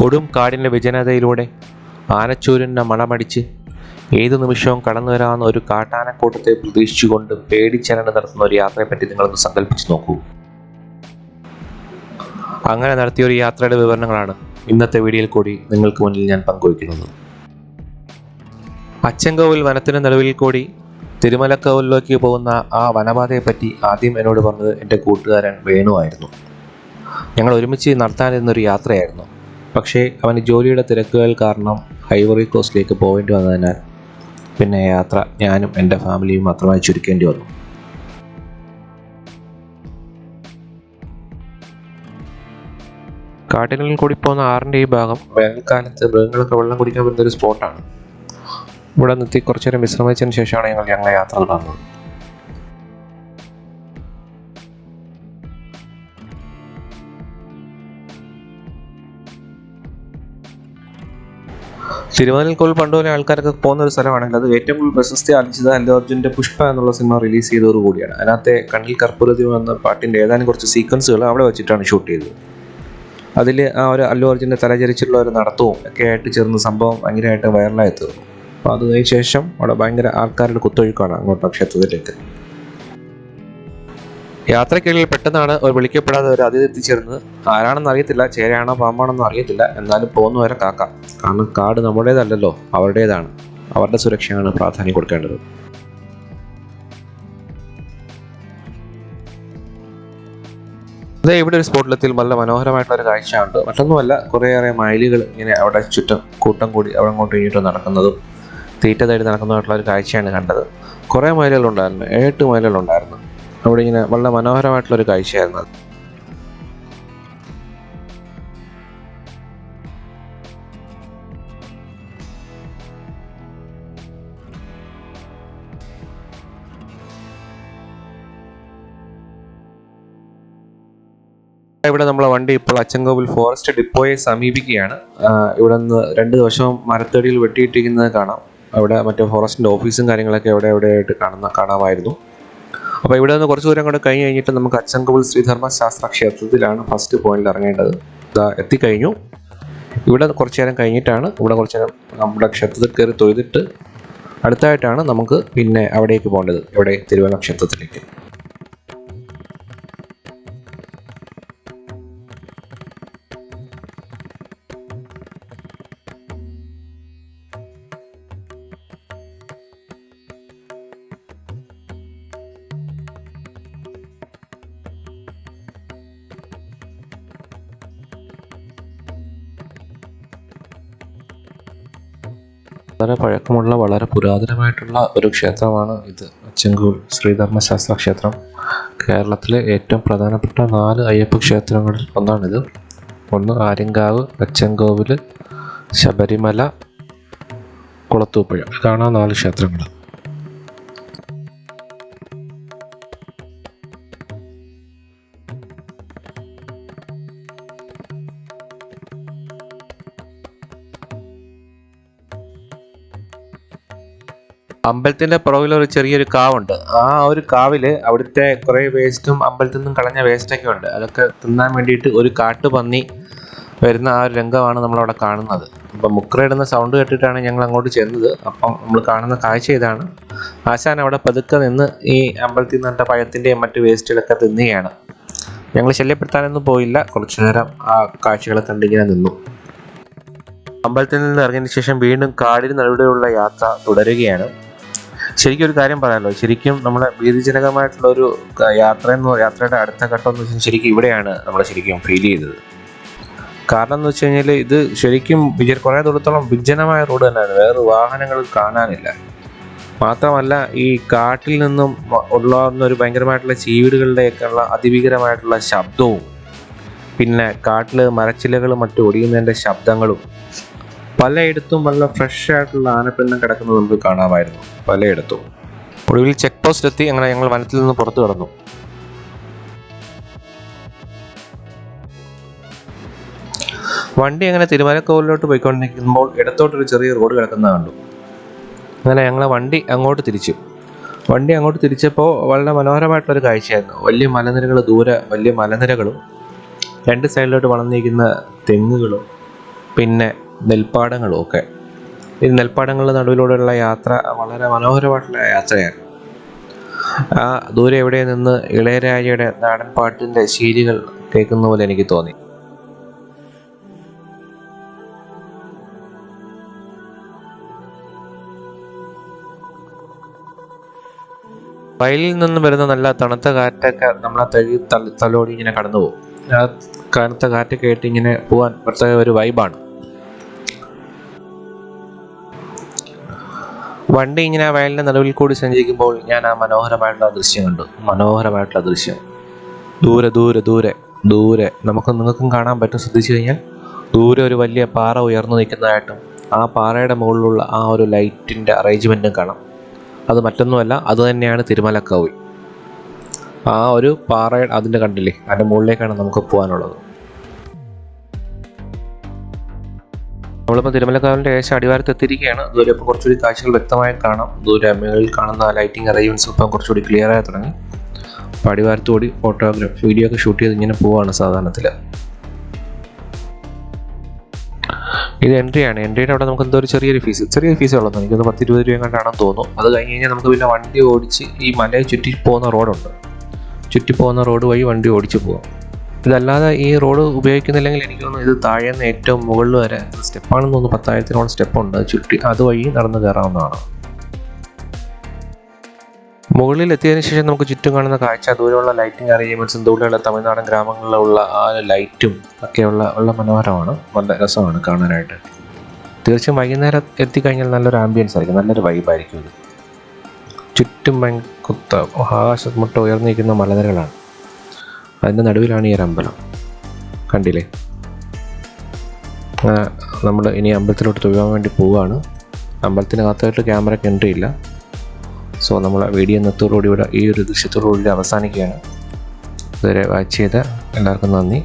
കൊടും കാടിന്റെ വിജനതയിലൂടെ ആനച്ചൂരന്റെ മണമടിച്ച് ഏതു നിമിഷവും കടന്നു വരാവുന്ന ഒരു കാട്ടാനക്കൂട്ടത്തെ പ്രതീക്ഷിച്ചുകൊണ്ട് പേടിച്ചരണ്ട് നടത്തുന്ന ഒരു യാത്രയെപ്പറ്റി നിങ്ങളൊന്ന് സങ്കല്പിച്ച് നോക്കൂ. അങ്ങനെ നടത്തിയ ഒരു യാത്രയുടെ വിവരണങ്ങളാണ് ഇന്നത്തെ വീഡിയോയിൽ കൂടി നിങ്ങൾക്ക് മുന്നിൽ ഞാൻ പങ്കുവയ്ക്കുന്നത്. അച്ചൻകോവിൽ വനത്തിന് നടുവിൽ കൂടി തിരുമലക്കോവിലേക്ക് പോകുന്ന ആ വനപാതയെപ്പറ്റി ആദ്യം എന്നോട് പറഞ്ഞത് എന്റെ കൂട്ടുകാരൻ വേണുവായിരുന്നു. ഞങ്ങൾ ഒരുമിച്ച് നടത്താനിരുന്നൊരു യാത്രയായിരുന്നു. പക്ഷേ അവന് ജോലിയുടെ തിരക്കുകൾ കാരണം ഐവറി കോസ്റ്റിലേക്ക് പോകേണ്ടി വന്നതിനാൽ പിന്നെ യാത്ര ഞാനും എന്റെ ഫാമിലിയും മാത്രമായി ചുരുക്കേണ്ടി വന്നു. കാട്ടിനുള്ളിൽ കൂടി പോകുന്ന ആറിന്റെ ഈ ഭാഗം വേനൽക്കാലത്ത് മൃഗങ്ങളൊക്കെ വെള്ളം കുടിക്കാൻ പറ്റുന്ന ഒരു സ്പോട്ടാണ് ഇവിടെ നിർത്തി കുറച്ചു നേരം വിശ്രമിച്ചതിന് ശേഷമാണ് ഞങ്ങൾ ഞങ്ങളുടെ യാത്ര തുടർന്നത് തിരുവനന്തപുരം പണ്ട് പോലെ ആൾക്കാരൊക്കെ പോകുന്ന ഒരു സ്ഥലമാണെങ്കിൽ അത് ഏറ്റവും കൂടുതൽ പ്രശസ്തി ആർജിച്ചത് അല്ലു അർജുന്റെ പുഷ്പ എന്നുള്ള സിനിമ റിലീസ് ചെയ്തതോടു കൂടിയാണ്. അതിനകത്തെ കണ്ണിൽ കർപ്പൂരതിരും എന്ന പാട്ടിന്റെ ഏതാനും കുറച്ച് സീക്വൻസുകൾ അവിടെ വെച്ചിട്ടാണ് ഷൂട്ട് ചെയ്തത്. അതിൽ ആ ഒരു അല്ലു അർജുന്റെ തലചരിച്ചുള്ള ഒരു നടത്തവും ഒക്കെ ആയിട്ട് ചേർന്ന സംഭവം ഭയങ്കരമായിട്ട് വൈറലായി തീർന്നു. അപ്പോൾ അതിനുശേഷം അവിടെ ഭയങ്കര ആൾക്കാരുടെ കുത്തൊഴുക്കാണ് അങ്ങോട്ട് ക്ഷേത്രത്തിലേക്ക്. യാത്രക്കിടയിൽ പെട്ടെന്നാണ് ഒരു വിളിക്കപ്പെടാതെ ഒരു അതിഥി എത്തിച്ചേർന്നത്. ആരാണെന്ന് അറിയത്തില്ല ചേരയാണോ പാമ്പാണെന്നോ അറിയത്തില്ല. എന്നാലും പോകുന്നവരെ കാക്ക. കാരണം കാട് നമ്മുടേതല്ലല്ലോ അവരുടേതാണ്. അവരുടെ സുരക്ഷയാണ് പ്രാധാന്യം കൊടുക്കേണ്ടത്. അതേ ഇവിടെ ഒരു സ്പോട്ടിലെത്തിൽ നല്ല മനോഹരമായിട്ടുള്ള ഒരു കാഴ്ചയുണ്ട്. മറ്റൊന്നുമല്ല കുറേയേറെ മയിലുകൾ ഇങ്ങനെ അവിടെ ചുറ്റും കൂട്ടം കൂടി അവിടെ അങ്ങോട്ടും ഇങ്ങോട്ടും നടക്കുന്നതും തീറ്റ തേടി നടക്കുന്നതായിട്ടുള്ള ഒരു കാഴ്ചയാണ് കണ്ടത്. കുറേ മയിലുകളുണ്ടായിരുന്നു ഏട്ട് മയിലുകളുണ്ടായിരുന്നു. അവിടെ ഇങ്ങനെ വളരെ മനോഹരമായിട്ടുള്ളൊരു കാഴ്ചയായിരുന്നു അത്. ഇവിടെ നമ്മളെ വണ്ടി ഇപ്പോൾ അച്ചൻകോവിൽ ഫോറസ്റ്റ് ഡിപ്പോയെ സമീപിക്കുകയാണ്. ഇവിടെ നിന്ന് രണ്ട് ദിവസവും മരത്തടിയിൽ വെട്ടിയിട്ടിരിക്കുന്നത് കാണാം. അവിടെ മറ്റേ ഫോറസ്റ്റിന്റെ ഓഫീസും കാര്യങ്ങളൊക്കെ എവിടെ എവിടെയായിട്ട് കാണുന്ന കാണാമായിരുന്നു. അപ്പോൾ ഇവിടെ നിന്ന് കുറച്ച് ദൂരം കൂടെ കഴിഞ്ഞ് കഴിഞ്ഞിട്ട് നമുക്ക് അച്ചൻകോവിൽ ശ്രീധർമ്മ ശാസ്ത്ര ക്ഷേത്രത്തിലാണ് ഫസ്റ്റ് പോയിന്റിൽ ഇറങ്ങേണ്ടത്. ഇതാ എത്തിക്കഴിഞ്ഞു. ഇവിടെ കുറച്ച് നേരം കഴിഞ്ഞിട്ടാണ് ഇവിടെ കുറച്ച് നേരം നമ്മുടെ ക്ഷേത്രത്തിൽ കയറി തൊഴുതിട്ട് അടുത്തായിട്ടാണ് നമുക്ക് പിന്നെ അവിടേക്ക് പോകേണ്ടത്. ഇവിടെ തിരുവല്ല ക്ഷേത്രത്തിലേക്ക്. വളരെ പഴക്കമുള്ള വളരെ പുരാതനമായിട്ടുള്ള ഒരു ക്ഷേത്രമാണ് ഇത്. അച്ചങ്കൂർ ശ്രീധർമ്മശാസ്ത്ര ക്ഷേത്രം. കേരളത്തിലെ ഏറ്റവും പ്രധാനപ്പെട്ട നാല് അയ്യപ്പ ക്ഷേത്രങ്ങളിൽ ഒന്നാണിത്. ഒന്ന് ആര്യങ്കാവ് അച്ചൻകോവിൽ ശബരിമല കുളത്തൂപ്പുഴ. ഇതാണ് നാല് ക്ഷേത്രങ്ങൾ അമ്പലത്തിന്റെ പുറകിൽ ഒരു ചെറിയൊരു കാവുണ്ട്. ആ ഒരു കാവിൽ അവിടുത്തെ കുറേ വേസ്റ്റും അമ്പലത്തിൽ നിന്നും കളഞ്ഞ വേസ്റ്റൊക്കെ ഉണ്ട്. അതൊക്കെ തിന്നാൻ വേണ്ടിയിട്ട് ഒരു കാട്ടുപന്നി വരുന്ന ആ ഒരു രംഗമാണ് നമ്മളവിടെ കാണുന്നത്. അപ്പം മുക്രയിടുന്ന സൗണ്ട് കേട്ടിട്ടാണ് ഞങ്ങൾ അങ്ങോട്ട് ചെന്നത്. അപ്പം നമ്മൾ കാണുന്ന കാഴ്ച ഇതാണ്. ആശാൻ അവിടെ പതുക്കെ നിന്ന് ഈ അമ്പലത്തിൽ നിന്നിട്ട പഴത്തിന്റെയും മറ്റു വേസ്റ്റുകളൊക്കെ തിന്നുകയാണ്. ഞങ്ങൾ ശല്യപ്പെടുത്താനൊന്നും പോയില്ല. കുറച്ചു നേരം ആ കാഴ്ചകളെ കണ്ടിങ്ങനെ നിന്നു. അമ്പലത്തിൽ നിന്ന് ഇറങ്ങിയതിന് ശേഷം വീണ്ടും കാടിന് നടുവിലുള്ള യാത്ര തുടരുകയാണ്. ശരിക്കും ഒരു കാര്യം പറയാമല്ലോ ശരിക്കും നമ്മുടെ ഭീതിജനകമായിട്ടുള്ള ഒരു യാത്ര എന്ന് യാത്രയുടെ അടുത്ത ഘട്ടം എന്ന് വെച്ചാൽ ശരിക്കും ഇവിടെയാണ് നമ്മൾ ശരിക്കും ഫീൽ ചെയ്തത്. കാരണം എന്ന് വെച്ച് കഴിഞ്ഞാൽ ഇത് ശരിക്കും വിജയ കുറേ ദൂരത്തോളം വിജനമായ റോഡ് തന്നെയാണ്. വേറെ വാഹനങ്ങൾ കാണാനില്ല. മാത്രമല്ല ഈ കാട്ടിൽ നിന്നും ഉള്ളാവുന്ന ഒരു ഭയങ്കരമായിട്ടുള്ള ചീവീടുകളുടെയൊക്കെ ഉള്ള അതിഭീകരമായിട്ടുള്ള ശബ്ദവും പിന്നെ കാട്ടിൽ മരച്ചിലകളും മറ്റും ഒടിയുന്നതിന്റെ ശബ്ദങ്ങളും പലയിടത്തും വളരെ ഫ്രഷ് ആയിട്ടുള്ള ആനപ്പിണ്ണം കിടക്കുന്നത് നമുക്ക് കാണാമായിരുന്നു. പലയിടത്തും. ഒടുവിൽ ചെക്ക് പോസ്റ്റ് എത്തി അങ്ങനെ ഞങ്ങൾ വനത്തിൽ നിന്ന് പുറത്തു കടന്നു. വണ്ടി അങ്ങനെ തിരുമലക്കോവിലോട്ട് പോയിക്കൊണ്ടിരിക്കുമ്പോൾ ഇടത്തോട്ടൊരു ചെറിയ റോഡ് കിടക്കുന്ന കണ്ടു. അങ്ങനെ ഞങ്ങൾ വണ്ടി അങ്ങോട്ട് തിരിച്ചു. വണ്ടി അങ്ങോട്ട് തിരിച്ചപ്പോൾ വളരെ മനോഹരമായിട്ടുള്ളൊരു കാഴ്ചയായിരുന്നു. വലിയ മലനിരകൾ ദൂരെ വലിയ മലനിരകളും രണ്ട് സൈഡിലോട്ട് വളർന്നിരിക്കുന്ന തെങ്ങുകളും പിന്നെ നെൽപ്പാടങ്ങളും ഒക്കെ ഈ നെൽപ്പാടങ്ങളുടെ നടുവിലൂടെയുള്ള യാത്ര വളരെ മനോഹരമായിട്ടുള്ള യാത്രയാണ്. ആ ദൂരെ എവിടെ നിന്ന് ഇളയരാജയുടെ നാടൻ പാട്ടിന്റെ ശീലികൾ കേൾക്കുന്ന പോലെ എനിക്ക് തോന്നി. വയലിൽ നിന്നും വരുന്ന നല്ല തണുത്ത കാറ്റൊക്കെ നമ്മളെ തഴി തല- തലോടി ഇങ്ങനെ കടന്നു പോകും ആ കനത്ത കാറ്റൊക്കെ ആയിട്ട് ഇങ്ങനെ പോകാൻ പ്രത്യേക ഒരു വൈബാണ് വണ്ടി ഇങ്ങനെ ആ വയലിന്റെ നടുവിൽ കൂടി സഞ്ചരിക്കുമ്പോൾ ഞാൻ ആ മനോഹരമായിട്ടുള്ള ദൃശ്യം കണ്ടു. മനോഹരമായിട്ടുള്ള ദൃശ്യം. ദൂരെ ദൂരെ ദൂരെ ദൂരെ. നമുക്ക് നിങ്ങൾക്കും കാണാൻ പറ്റും ശ്രദ്ധിച്ചു കഴിഞ്ഞാൽ. ദൂരെ ഒരു വലിയ പാറ ഉയർന്നു നിൽക്കുന്നതായിട്ടും ആ പാറയുടെ മുകളിലുള്ള ആ ഒരു ലൈറ്റിന്റെ അറേഞ്ച്മെന്റും കാണാം. അത് മറ്റൊന്നുമല്ല അത് തന്നെയാണ് തിരുമലക്കാവി. ആ ഒരു പാറ അതിന്റെ കണ്ടില്ലേ അതിന്റെ മുകളിലേക്കാണ് നമുക്ക് പോകാനുള്ളത്. നമ്മളിപ്പോൾ തിരുമലക്കാവിന്റെ ഏശ അടിവാരത്ത് എത്തിയിരിക്കുകയാണ്. അതുപോലെ ഇപ്പോൾ കുറച്ചുകൂടി കാഴ്ചകൾ വ്യക്തമായി കാണാം. ദൂരെ മുകളിൽ കാണുന്ന ലൈറ്റിംഗ് അറേഞ്ച്മെന്റ്സ് ഇപ്പം കുറച്ചുകൂടി ക്ലിയർ ആയി തുടങ്ങി. അപ്പോൾ അടിവാരത്ത് കൂടി ഫോട്ടോഗ്രാഫ് വീഡിയോ ഒക്കെ ഷൂട്ട് ചെയ്ത് ഇങ്ങനെ പോവുകയാണ് സാധാരണത്തിൽ ഇത് എൻട്രി ആണ്. എൻട്രിയുടെ അവിടെ നമുക്ക് എന്തോ ഒരു ചെറിയൊരു ഫീസ് ചെറിയ ഫീസ് ഉള്ളത് എനിക്കത് പത്ത് ഇരുപത് രൂപ കണ്ടാണെന്ന് തോന്നുന്നു. അത് കഴിഞ്ഞ് കഴിഞ്ഞാൽ നമുക്ക് പിന്നെ വണ്ടി ഓടിച്ച് ഈ മലയെ ചുറ്റി പോകുന്ന റോഡുണ്ട് ചുറ്റി പോകുന്ന റോഡ് വഴി വണ്ടി ഓടിച്ച് പോകാം ഇതല്ലാതെ ഈ റോഡ് ഉപയോഗിക്കുന്നില്ലെങ്കിൽ എനിക്ക് തോന്നുന്നു ഇത് താഴെ നിന്ന് ഏറ്റവും മുകളിൽ വരെ സ്റ്റെപ്പാണെന്ന് തോന്നുന്നു. പത്തായിരത്തിനോളം സ്റ്റെപ്പുണ്ട്. ചുറ്റി അതുവഴി നടന്ന് കയറാവുന്നതാണ്. മുകളിൽ എത്തിയതിനു ശേഷം നമുക്ക് ചുറ്റും കാണുന്ന കാഴ്ച ദൂരെയുള്ള ലൈറ്റിംഗ് അറേഞ്ച്മെന്റ്സും ദൂരെയുള്ള തമിഴ്നാടൻ ഗ്രാമങ്ങളിലുള്ള ആ ലൈറ്റും ഒക്കെയുള്ള ഉള്ള മനോഹരമാണ്. നല്ല രസമാണ് കാണാനായിട്ട്. തീർച്ചയായും വൈകുന്നേരം എത്തിക്കഴിഞ്ഞാൽ നല്ലൊരു ആംബിയൻസ് ആയിരിക്കും. നല്ലൊരു വൈബായിരിക്കും ഇത്. ചുറ്റും കുത്ത ആകാശമുട്ട ഉയർന്നിരിക്കുന്ന മലനിരകളാണ്. അതിന്റെ നടുവിലാണ് ഈ ഒരു അമ്പലം. കണ്ടില്ലേ? നമ്മൾ ഇനി അമ്പലത്തിലോട്ട് തൊഴുവാൻ വേണ്ടി പോവുകയാണ്. അമ്പലത്തിനകത്തായിട്ട് ക്യാമറയ്ക്ക് എൻട്രി ഇല്ല. സോ നമ്മൾ വീഡിയോ ഇന്നത്തോടുകൂടി ഇവിടെ ഈ ഒരു ദൃശ്യത്തോടുകൂടി അവസാനിക്കുകയാണ്. ഇതുവരെ വാച്ച് ചെയ്ത എല്ലാവർക്കും നന്ദി.